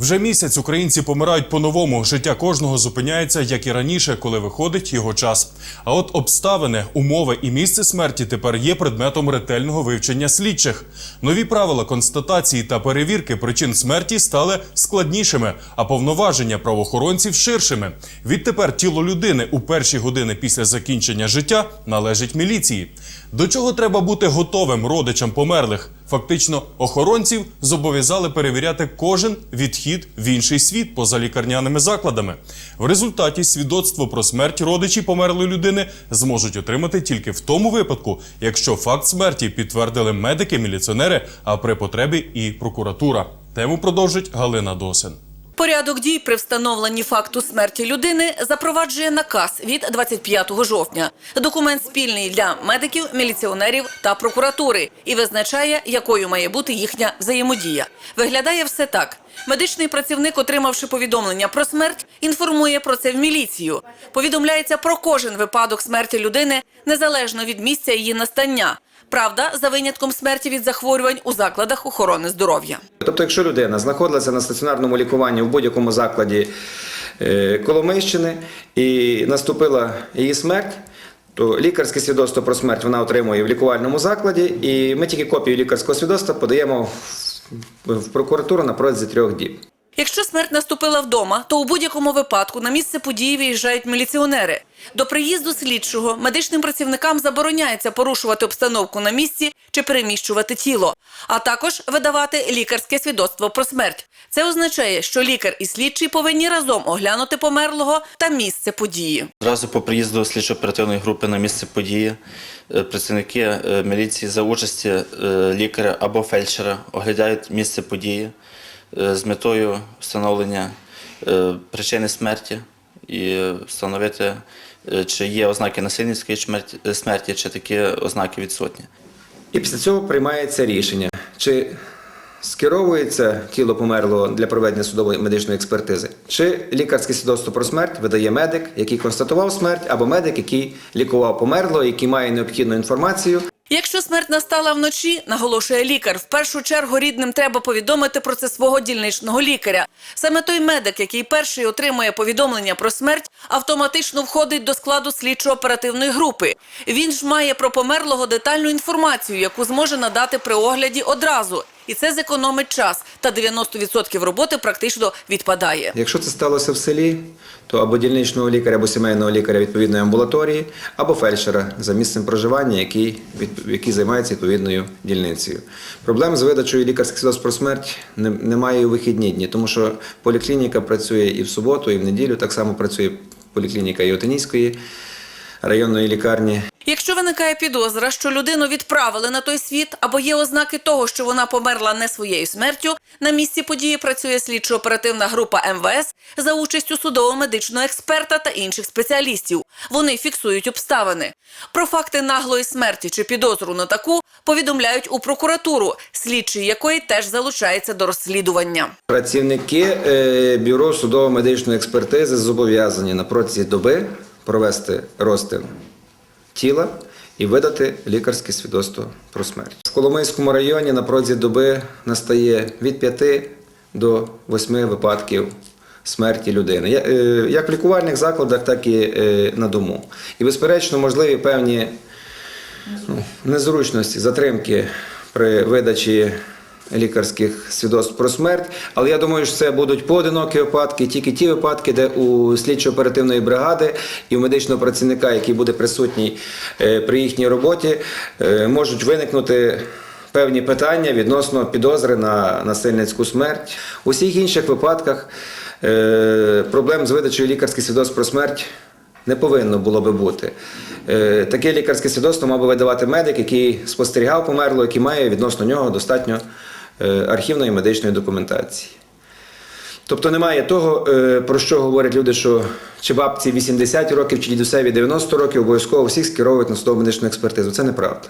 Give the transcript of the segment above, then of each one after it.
Вже місяць українці помирають по-новому. Життя кожного зупиняється, як і раніше, коли виходить його час. А от обставини, умови і місце смерті тепер є предметом ретельного вивчення слідчих. Нові правила констатації та перевірки причин смерті стали складнішими, а повноваження правоохоронців ширшими. Відтепер тіло людини у перші години після закінчення життя належить міліції. До чого треба бути готовим родичам померлих? Фактично, охоронців зобов'язали перевіряти кожен відхід в інший світ поза лікарняними закладами. В результаті свідоцтво про смерть родичі померлої людини зможуть отримати тільки в тому випадку, якщо факт смерті підтвердили медики, міліціонери, а при потребі і прокуратура. Тему продовжить Галина Досин. Порядок дій при встановленні факту смерті людини запроваджує наказ від 25 жовтня. Документ спільний для медиків, міліціонерів та прокуратури і визначає, якою має бути їхня взаємодія. Виглядає все так. Медичний працівник, отримавши повідомлення про смерть, інформує про це в міліцію. Повідомляється про кожен випадок смерті людини незалежно від місця її настання. Правда, за винятком смерті від захворювань у закладах охорони здоров'я. Тобто, якщо людина знаходилася на стаціонарному лікуванні в будь-якому закладі е, Коломийщини і наступила її смерть, то лікарське свідоцтво про смерть вона отримує в лікувальному закладі, і ми тільки копію лікарського свідоцтва подаємо в- в прокуратуру на протязі трьох діб. Якщо смерть наступила вдома, то у будь-якому випадку на місце події виїжджають міліціонери. До приїзду слідчого медичним працівникам забороняється порушувати обстановку на місці чи переміщувати тіло, а також видавати лікарське свідоцтво про смерть. Це означає, що лікар і слідчий повинні разом оглянути померлого та місце події. Зразу по приїзду слідчо-оперативної групи на місце події е, працівники е, міліції за участі е, лікаря або фельдшера оглядають місце події з метою встановлення е, причини смерті і встановити, е, чи є ознаки насильницької е, смерті, чи такі ознаки відсутні. І після цього приймається рішення, чи скеровується тіло померлого для проведення судової медичної експертизи, чи лікарське свідоцтво про смерть видає медик, який констатував смерть, або медик, який лікував померлого, який має необхідну інформацію. Якщо смерть настала вночі, наголошує лікар, в першу чергу рідним треба повідомити про це свого дільничного лікаря. Саме той медик, який перший отримує повідомлення про смерть, автоматично входить до складу слідчо-оперативної групи. Він ж має про померлого детальну інформацію, яку зможе надати при огляді одразу. І це зекономить час, та 90% роботи практично відпадає. Якщо це сталося в селі, то або дільничного лікаря, або сімейного лікаря відповідної амбулаторії, або фельдшера за місцем проживання, який, який займається відповідною дільницею. Проблем з видачею лікарських свідоцтв про смерть немає у вихідні дні, тому що поліклініка працює і в суботу, і в неділю. Так само працює поліклініка і районної лікарні. Якщо виникає підозра, що людину відправили на той світ, або є ознаки того, що вона померла не своєю смертю, на місці події працює слідчо-оперативна група МВС за участю судово-медичного експерта та інших спеціалістів. Вони фіксують обставини. Про факти наглої смерті чи підозру на таку повідомляють у прокуратуру, слідчий якої теж залучається до розслідування. Працівники е, бюро судово-медичної експертизи зобов'язані на протязі доби провести розтин тіла і видати лікарське свідоцтво про смерть. В Коломийському районі на протязі доби настає від 5 до 8 випадків смерті людини, е, як в лікувальних закладах, так і е, на дому. І, безперечно, можливі певні ну, незручності, затримки при видачі лікарських свідоцтв про смерть. Але я думаю, що це будуть поодинокі випадки, тільки ті випадки, де у слідчо-оперативної бригади і у медичного працівника, який буде присутній е, при їхній роботі, е, можуть виникнути. Певні питання відносно підозри на насильницьку смерть. У всіх інших випадках е, проблем з видачею лікарських свідоцтв про смерть не повинно було би бути. Таке лікарське свідоцтво мав би видавати медик, який спостерігав померло, який має відносно нього достатньо архівної медичної документації. Тобто немає того, е, про що говорять люди, що чи бабці 80 років, чи дідусеві 90 років, обов'язково всіх скеровують на судову медичну експертизу. Це неправда.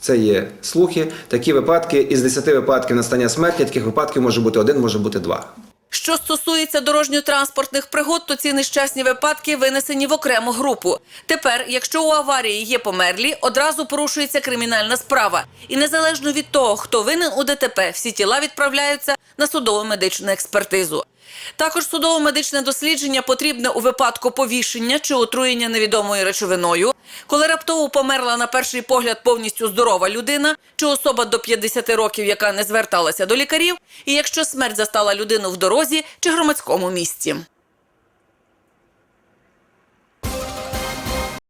Це є слухи. Такі випадки із 10 випадків настання смерті, таких випадків може бути один, може бути два. Що стосується дорожньо-транспортних пригод, то ці нещасні випадки винесені в окрему групу. Тепер, якщо у аварії є померлі, одразу порушується кримінальна справа. І незалежно від того, хто винен у ДТП, всі тіла відправляються на судово-медичну експертизу. Також судово-медичне дослідження потрібне у випадку повішення чи отруєння невідомою речовиною, коли раптово померла на перший погляд повністю здорова людина чи особа до 50 років, яка не зверталася до лікарів, і якщо смерть застала людину в дорозі чи громадському місці.